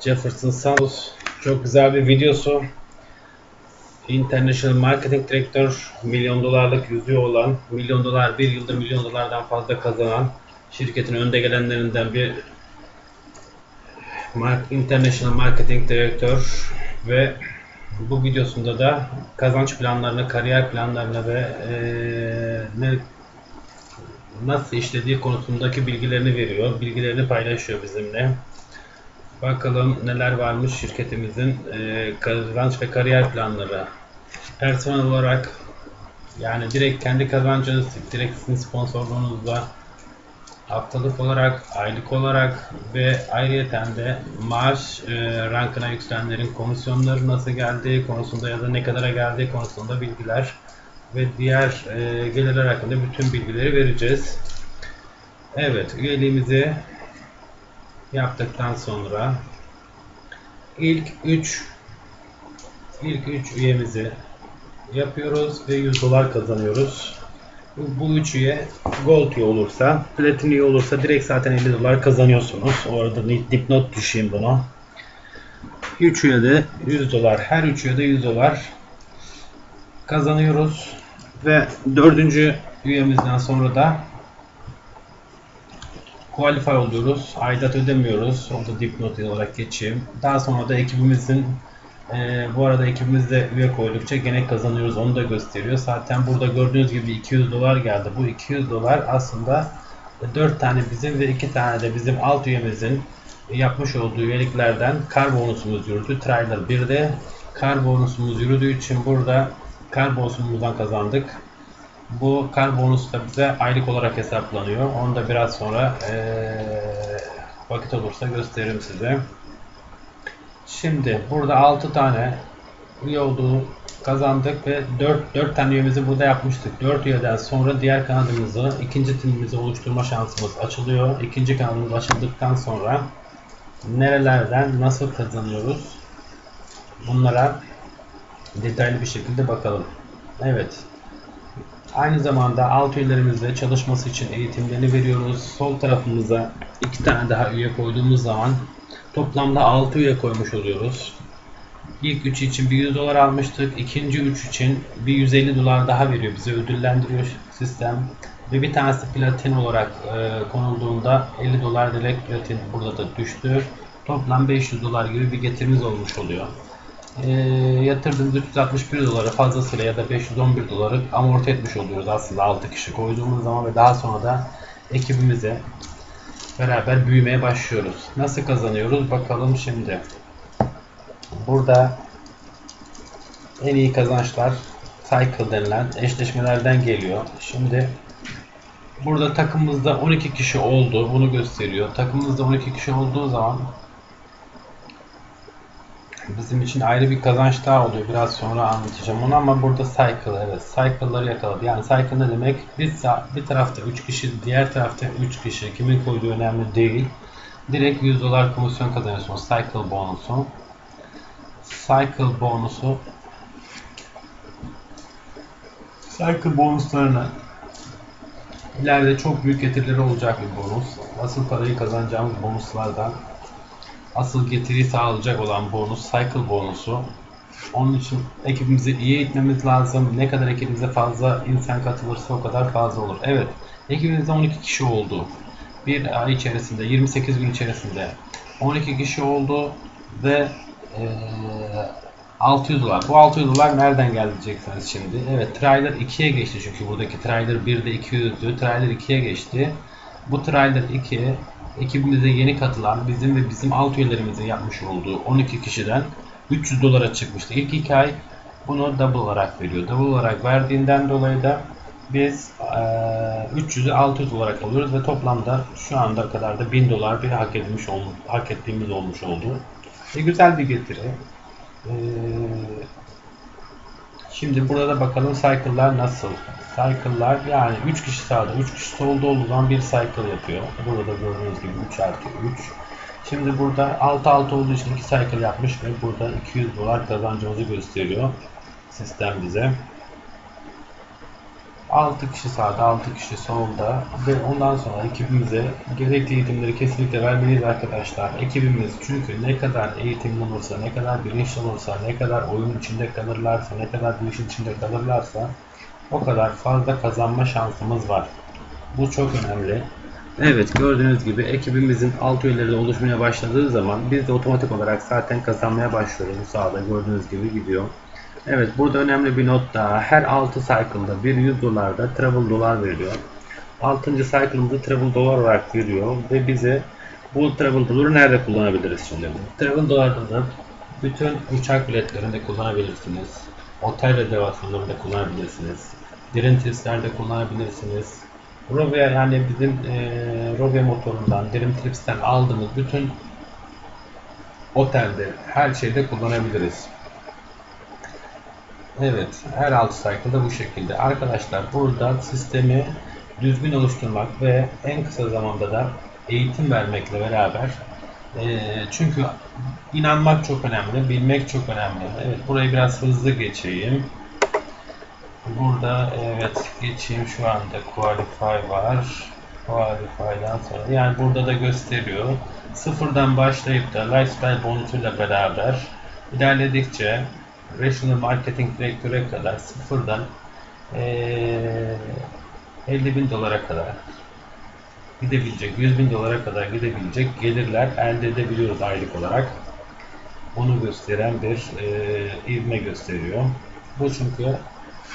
Jefferson Santos çok güzel bir videosu. International Marketing Director, milyon dolarlık yüzüğü olan, milyon dolar bir yılda milyon dolardan fazla kazanan şirketin önde gelenlerinden bir International Marketing Director ve bu videosunda da kazanç planlarını, kariyer planlarını ve ee, ne, nasıl işlediği konusundaki bilgilerini veriyor. Bilgilerini paylaşıyor bizimle. Bakalım neler varmış şirketimizin e, kazanç ve kariyer planları. Personel olarak yani direkt kendi kazancınız, direkt sizin sponsorluğunuzla haftalık olarak, aylık olarak ve ayrıyeten de maaş e, rankına yükselenlerin komisyonları nasıl geldiği konusunda ya da ne kadara geldiği konusunda bilgiler ve diğer e, gelirler hakkında bütün bilgileri vereceğiz. Evet, üyeliğimizi yaptıktan sonra ilk 3 ilk 3 üyemizi yapıyoruz ve 100 dolar kazanıyoruz. Bu, bu üç üye gold üye olursa, platin üye olursa direkt zaten 50 dolar kazanıyorsunuz. Orada dipnot düşeyim buna. 3 üye de 100 dolar. Her 3 üye de 100 dolar kazanıyoruz. Ve dördüncü üyemizden sonra da qualify oluyoruz. Aidat ödemiyoruz. Onu da dipnot olarak geçeyim. Daha sonra da ekibimizin e, bu arada ekibimizde üye koydukça gene kazanıyoruz. Onu da gösteriyor. Zaten burada gördüğünüz gibi 200 dolar geldi. Bu 200 dolar aslında 4 tane bizim ve 2 tane de bizim alt üyemizin yapmış olduğu üyeliklerden kar bonusumuz yürüdü. Trailer 1'de kar bonusumuz yürüdüğü için burada kar bonusumuzdan kazandık. Bu kar bonus da bize aylık olarak hesaplanıyor. Onu da biraz sonra ee, vakit olursa gösteririm size. Şimdi burada 6 tane üye olduğu kazandık ve 4, 4 tane üyemizi burada yapmıştık. 4 üyeden sonra diğer kanalımızı, ikinci timimizi oluşturma şansımız açılıyor. İkinci kanalımız açıldıktan sonra nerelerden nasıl kazanıyoruz? Bunlara detaylı bir şekilde bakalım. Evet. Aynı zamanda alt üyelerimizle çalışması için eğitimlerini veriyoruz. Sol tarafımıza iki tane daha üye koyduğumuz zaman toplamda 6 üye koymuş oluyoruz. İlk 3 için bir 100 dolar almıştık. İkinci 3 için bir 150 dolar daha veriyor. Bize ödüllendiriyor sistem. Ve bir tanesi platin olarak e, konulduğunda 50 dolar direkt platin burada da düştü. Toplam 500 dolar gibi bir getirimiz olmuş oluyor. E, yatırdığımız 361 doları fazlasıyla ya da 511 doları amorti etmiş oluyoruz aslında 6 kişi koyduğumuz zaman ve daha sonra da ekibimize beraber büyümeye başlıyoruz. Nasıl kazanıyoruz bakalım şimdi. Burada en iyi kazançlar cycle denilen eşleşmelerden geliyor. Şimdi burada takımımızda 12 kişi oldu. Bunu gösteriyor. Takımımızda 12 kişi olduğu zaman bizim için ayrı bir kazanç daha oluyor. Biraz sonra anlatacağım onu ama burada cycle evet cycle'ları yakaladı. Yani cycle ne demek? Bir, bir tarafta 3 kişi, diğer tarafta 3 kişi. Kimin koyduğu önemli değil. Direkt 100 dolar komisyon kazanıyorsunuz. Cycle bonusu. Cycle bonusu Cycle bonuslarına ileride çok büyük getirileri olacak bir bonus. Asıl parayı kazanacağımız bonuslardan asıl getiri sağlayacak olan bonus cycle bonusu. Onun için ekibimizi iyi eğitmemiz lazım. Ne kadar ekibimize fazla insan katılırsa o kadar fazla olur. Evet, ekibimizde 12 kişi oldu. Bir ay içerisinde, 28 gün içerisinde 12 kişi oldu ve ee, 600 dolar. Bu 600 dolar nereden geldi diyeceksiniz şimdi. Evet, trailer 2'ye geçti çünkü buradaki trailer 1'de 200'dü. Trailer 2'ye geçti. Bu trailer 2 ekibimize yeni katılan bizim ve bizim alt üyelerimizin yapmış olduğu 12 kişiden 300 dolara çıkmıştı. İlk 2 ay bunu double olarak veriyor. Double olarak verdiğinden dolayı da biz e, 300'ü 600 olarak alıyoruz ve toplamda şu anda kadar da 1000 dolar bir hak edilmiş olmuş, hak ettiğimiz olmuş oldu. E, güzel bir getiri. E, şimdi burada da bakalım cycle'lar nasıl. Cycle'lar yani 3 kişi sağda 3 kişi solda olduğu zaman bir cycle yapıyor. Burada da gördüğünüz gibi 3 artı 3. Şimdi burada 6-6 olduğu için 2 cycle yapmış ve burada 200 dolar kazancımızı gösteriyor sistem bize. 6 kişi sağda, 6 kişi solda ve ondan sonra ekibimize gerekli eğitimleri kesinlikle vermeliyiz arkadaşlar. Ekibimiz çünkü ne kadar eğitimli olursa, ne kadar bilinçli olursa, ne kadar oyun içinde kalırlarsa, ne kadar bu içinde kalırlarsa o kadar fazla kazanma şansımız var. Bu çok önemli. Evet gördüğünüz gibi ekibimizin alt üyeleri oluşmaya başladığı zaman biz de otomatik olarak zaten kazanmaya başlıyoruz. Bu sağda gördüğünüz gibi gidiyor. Evet burada önemli bir not daha. Her 6 cycle'da bir 100 dolarda travel dolar veriliyor. 6. cycle'ımızda travel dolar olarak veriyor ve bize bu travel doları nerede kullanabiliriz şimdi? Travel dolarını bütün uçak biletlerinde kullanabilirsiniz. Otel rezervasyonlarında kullanabilirsiniz. Direntis'lerde kullanabilirsiniz. Rovia yani bizim e, Rovia motorundan, Dream Trips'ten aldığımız bütün otelde her şeyde kullanabiliriz. Evet, her alt cycle'da bu şekilde. Arkadaşlar burada sistemi düzgün oluşturmak ve en kısa zamanda da eğitim vermekle beraber e, çünkü inanmak çok önemli, bilmek çok önemli. Evet, burayı biraz hızlı geçeyim. Burada evet geçeyim şu anda qualify var. Qualify'dan sonra yani burada da gösteriyor. Sıfırdan başlayıp da lifestyle bonusuyla beraber ilerledikçe Rational Marketing Direktör'e kadar sıfırdan ee, 50 bin dolara kadar gidebilecek, 100 bin dolara kadar gidebilecek gelirler elde edebiliyoruz aylık olarak. Bunu gösteren bir e, ivme gösteriyor. Bu çünkü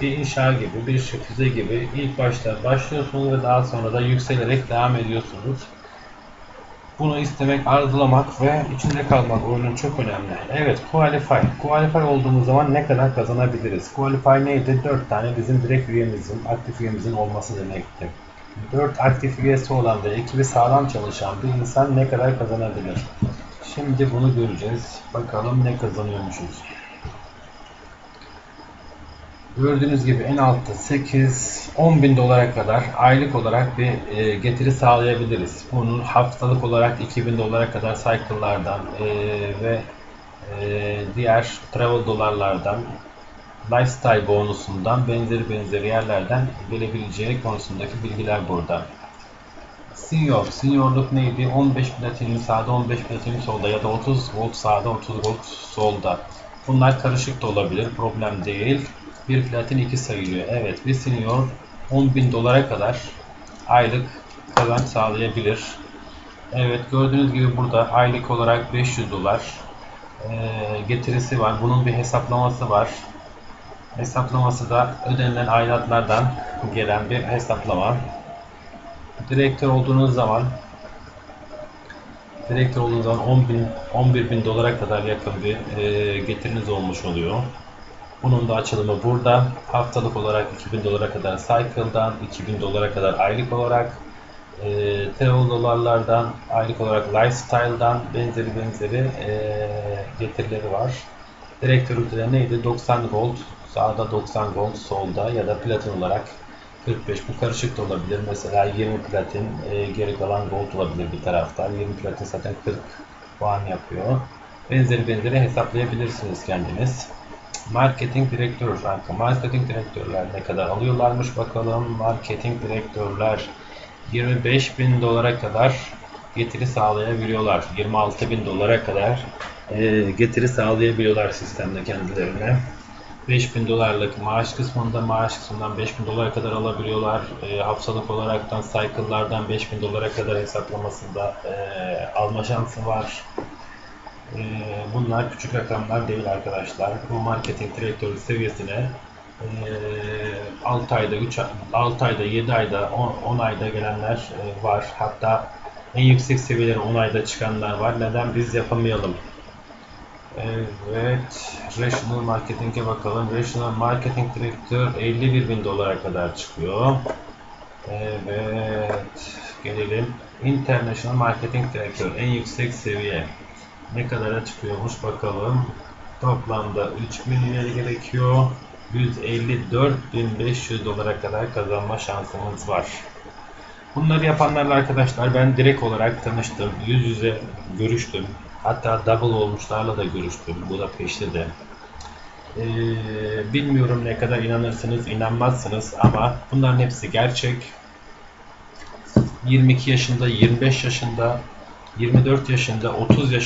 bir inşa gibi, bir füze gibi ilk başta başlıyorsunuz ve daha sonra da yükselerek devam ediyorsunuz. Bunu istemek, arzulamak ve içinde kalmak oyunun çok önemli. Evet, Qualify. Qualify olduğumuz zaman ne kadar kazanabiliriz? Qualify neydi? 4 tane bizim direkt üyemizin, aktif üyemizin olması demekti. 4 aktif üyesi olan ve ekibi sağlam çalışan bir insan ne kadar kazanabilir? Şimdi bunu göreceğiz. Bakalım ne kazanıyormuşuz. Gördüğünüz gibi en altta 8-10 bin dolara kadar aylık olarak bir e, getiri sağlayabiliriz. Bunun haftalık olarak 2000 dolara kadar cycle'lardan e, ve e, diğer travel dolarlardan lifestyle bonusundan benzeri benzeri yerlerden gelebileceği konusundaki bilgiler burada. Senior, seniorluk neydi? 15 platinum sağda, 15 platinum solda ya da 30 volt sağda, 30 volt solda. Bunlar karışık da olabilir, problem değil. Bir platin 2 sayılıyor. Evet bir senior 10 bin dolara kadar aylık kazanç sağlayabilir. Evet gördüğünüz gibi burada aylık olarak 500 dolar getirisi var. Bunun bir hesaplaması var. Hesaplaması da ödenilen aidatlardan gelen bir hesaplama. Direktör olduğunuz zaman direktör olduğunuz zaman 10 bin, 11 bin dolara kadar yakın bir getiriniz olmuş oluyor. Bunun da açılımı burada. Haftalık olarak 2000 dolara kadar Cycle'dan, 2000 dolara kadar aylık olarak e, Travel dolarlardan, aylık olarak Lifestyle'dan benzeri benzeri e, getirileri var. Direktör ülkeleri neydi? 90 gold, sağda 90 gold, solda ya da platin olarak 45 bu karışık da olabilir. Mesela 20 platin, e, geri kalan gold olabilir bir taraftan. 20 platin zaten 40 puan yapıyor. Benzeri benzeri hesaplayabilirsiniz kendiniz. Marketing direktör rankı. Marketing direktörler ne kadar alıyorlarmış bakalım. Marketing direktörler 25 bin dolara kadar getiri sağlayabiliyorlar. 26 bin dolara kadar e, getiri sağlayabiliyorlar sistemde kendilerine. 5000 dolarlık maaş kısmında maaş kısmından 5000 dolara kadar alabiliyorlar. E, haftalık olaraktan cycle'lardan 5000 dolara kadar hesaplamasında e, alma şansı var. E, bunlar küçük rakamlar değil arkadaşlar. Bu marketing direktörü seviyesine e, 6 ayda 3 6 ayda 7 ayda 10, 10 ayda gelenler e, var. Hatta en yüksek seviyelere 10 ayda çıkanlar var. Neden biz yapamayalım? Evet, Rational Marketing'e bakalım. Rational Marketing Director 51 bin dolara kadar çıkıyor. Evet, gelelim. International Marketing Director en yüksek seviye. Ne kadara çıkıyormuş bakalım. Toplamda 3 milyon gerekiyor. 154.500 dolara kadar kazanma şansımız var. Bunları yapanlarla arkadaşlar ben direkt olarak tanıştım. Yüz yüze görüştüm. Hatta double olmuşlarla da görüştüm. Bu da peşte de. Ee, bilmiyorum ne kadar inanırsınız, inanmazsınız ama bunların hepsi gerçek. 22 yaşında, 25 yaşında, 24 yaşında, 30 yaşında